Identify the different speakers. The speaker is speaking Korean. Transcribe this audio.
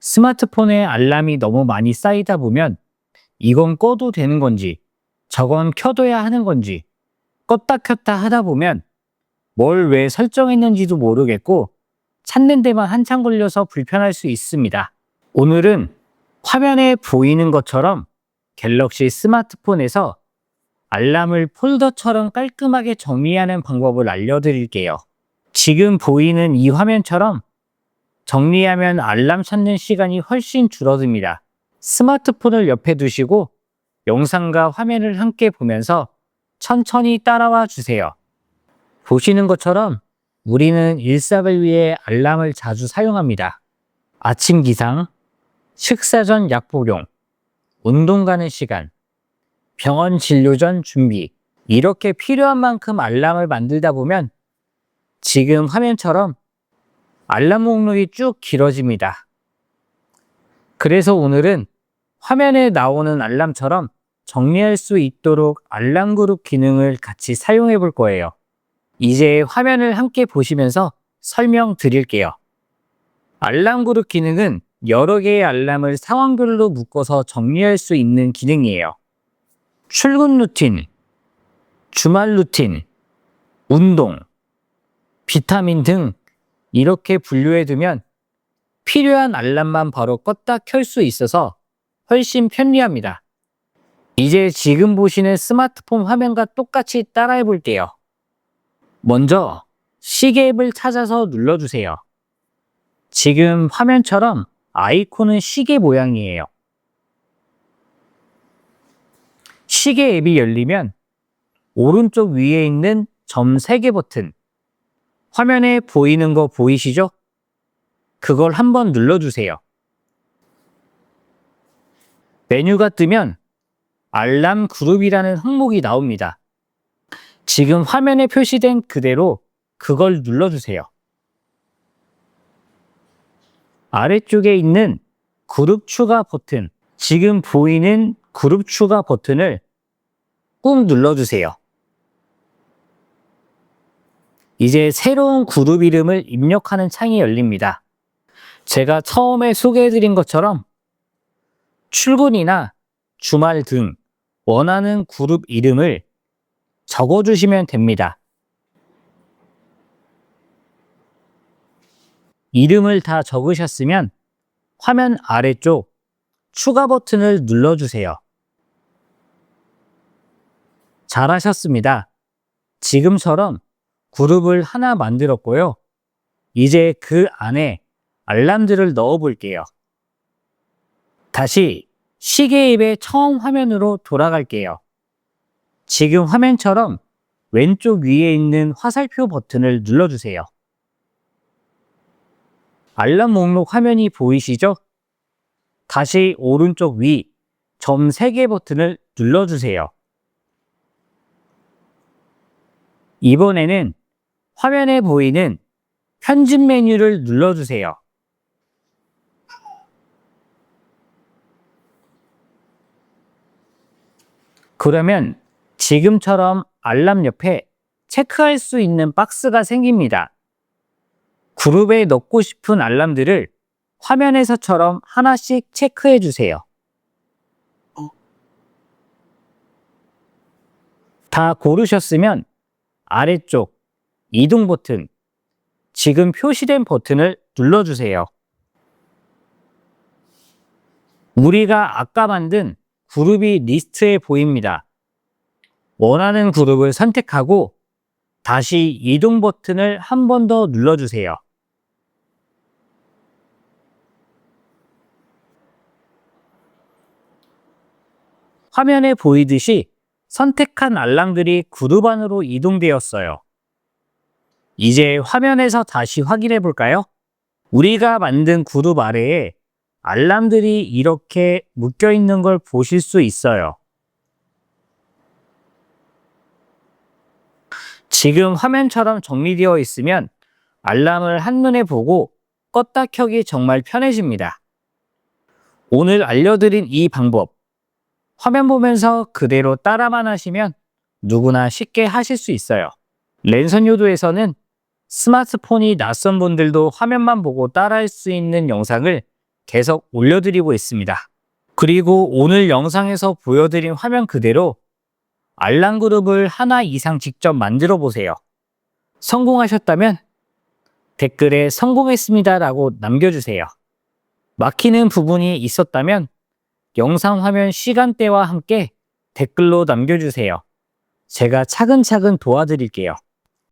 Speaker 1: 스마트폰에 알람이 너무 많이 쌓이다 보면 이건 꺼도 되는 건지 저건 켜둬야 하는 건지 껐다 켰다 하다 보면 뭘 왜 설정했는지도 모르겠고 찾는 데만 한참 걸려서 불편할 수 있습니다. 오늘은 화면에 보이는 것처럼 갤럭시 스마트폰에서 알람을 폴더처럼 깔끔하게 정리하는 방법을 알려드릴게요. 지금 보이는 이 화면처럼 정리하면 알람 찾는 시간이 훨씬 줄어듭니다. 스마트폰을 옆에 두시고 영상과 화면을 함께 보면서 천천히 따라와 주세요. 보시는 것처럼 우리는 일상을 위해 알람을 자주 사용합니다. 아침 기상, 식사 전 약 복용, 운동 가는 시간, 병원 진료 전 준비. 이렇게 필요한 만큼 알람을 만들다 보면 지금 화면처럼 알람 목록이 쭉 길어집니다. 그래서 오늘은 화면에 나오는 알람처럼 정리할 수 있도록 알람 그룹 기능을 같이 사용해 볼 거예요. 이제 화면을 함께 보시면서 설명 드릴게요. 알람 그룹 기능은 여러 개의 알람을 상황별로 묶어서 정리할 수 있는 기능이에요. 출근 루틴, 주말 루틴, 운동, 비타민 등 이렇게 분류해 두면 필요한 알람만 바로 껐다 켤 수 있어서 훨씬 편리합니다. 이제 지금 보시는 스마트폰 화면과 똑같이 따라해 볼게요. 먼저 시계 앱을 찾아서 눌러주세요. 지금 화면처럼 아이콘은 시계 모양이에요. 시계 앱이 열리면 오른쪽 위에 있는 점 3개 버튼 화면에 보이는 거 보이시죠? 그걸 한번 눌러주세요. 메뉴가 뜨면 알람 그룹이라는 항목이 나옵니다. 지금 화면에 표시된 그대로 그걸 눌러주세요. 아래쪽에 있는 그룹 추가 버튼, 지금 보이는 그룹 추가 버튼을 꾹 눌러주세요. 이제 새로운 그룹 이름을 입력하는 창이 열립니다. 제가 처음에 소개해드린 것처럼 출근이나 주말 등 원하는 그룹 이름을 적어주시면 됩니다. 이름을 다 적으셨으면 화면 아래쪽 추가 버튼을 눌러주세요. 잘하셨습니다. 지금처럼 그룹을 하나 만들었고요. 이제 그 안에 알람들을 넣어 볼게요. 다시 시계 앱의 처음 화면으로 돌아갈게요. 지금 화면처럼 왼쪽 위에 있는 화살표 버튼을 눌러주세요. 알람 목록 화면이 보이시죠? 다시 오른쪽 위 점 3개 버튼을 눌러주세요. 이번에는 화면에 보이는 편집 메뉴를 눌러주세요. 그러면 지금처럼 알람 옆에 체크할 수 있는 박스가 생깁니다. 그룹에 넣고 싶은 알람들을 화면에서처럼 하나씩 체크해 주세요. 다 고르셨으면 아래쪽 이동 버튼, 지금 표시된 버튼을 눌러주세요. 우리가 아까 만든 그룹이 리스트에 보입니다. 원하는 그룹을 선택하고 다시 이동 버튼을 한 번 더 눌러주세요. 화면에 보이듯이 선택한 알람들이 그룹 안으로 이동되었어요. 이제 화면에서 다시 확인해 볼까요? 우리가 만든 그룹 아래에 알람들이 이렇게 묶여 있는 걸 보실 수 있어요. 지금 화면처럼 정리되어 있으면 알람을 한눈에 보고 껐다 켜기 정말 편해집니다. 오늘 알려드린 이 방법, 화면 보면서 그대로 따라만 하시면 누구나 쉽게 하실 수 있어요. 랜선 요도에서는 스마트폰이 낯선 분들도 화면만 보고 따라할 수 있는 영상을 계속 올려드리고 있습니다. 그리고 오늘 영상에서 보여드린 화면 그대로 알람 그룹을 하나 이상 직접 만들어 보세요. 성공하셨다면 댓글에 성공했습니다 라고 남겨주세요. 막히는 부분이 있었다면 영상 화면 시간대와 함께 댓글로 남겨주세요. 제가 차근차근 도와드릴게요.